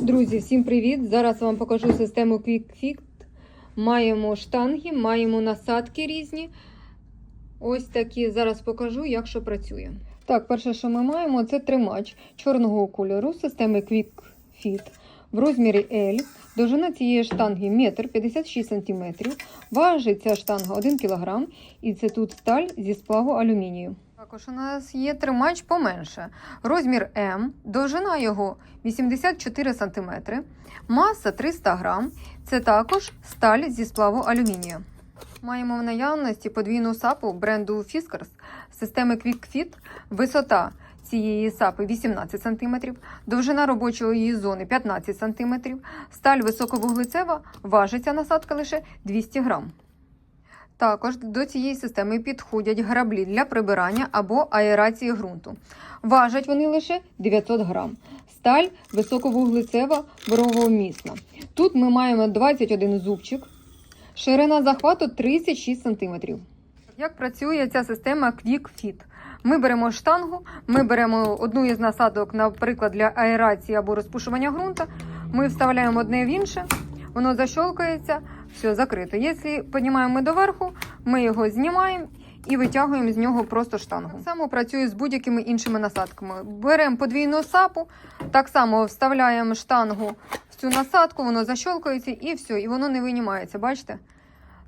Друзі, всім привіт! Зараз вам покажу систему QuickFit. Маємо штанги, маємо насадки різні. Ось такі. Зараз покажу, як що працює. Так, перше, що ми маємо, це тримач чорного кольору системи QuickFit в розмірі L. Довжина цієї штанги 1,56 см. Важить ця штанга 1 кг. І це тут сталь зі сплаву алюмінію. Також у нас є тримач поменше. Розмір М, довжина його 84 см, маса 300 г. Це також сталь зі сплаву алюмінію. Маємо в наявності подвійну сапу бренду Fiskars системи QuickFit. Висота цієї сапи 18 см, довжина робочої зони 15 см, сталь високовуглецева, важиться насадка лише 200 г. Також до цієї системи підходять граблі для прибирання або аерації ґрунту. Важать вони лише 900 грам. Сталь високовуглецева боровомісна. Тут ми маємо 21 зубчик, ширина захвату 36 см. Як працює ця система QuickFit? Ми беремо штангу, ми беремо одну із насадок, наприклад, для аерації або розпушування ґрунту. Ми вставляємо одне в інше, воно защолкається, все закрито. Якщо піднімаємо доверху, ми його знімаємо і витягуємо з нього просто штангу. Так само працює з будь-якими іншими насадками. Беремо подвійну сапу, так само вставляємо штангу в цю насадку, воно защолкається і все, і воно не винімається. Бачите?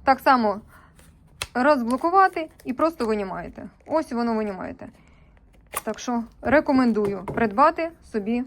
Так само розблокувати і просто винімаєте. Ось воно винімаєте. Так що рекомендую придбати собі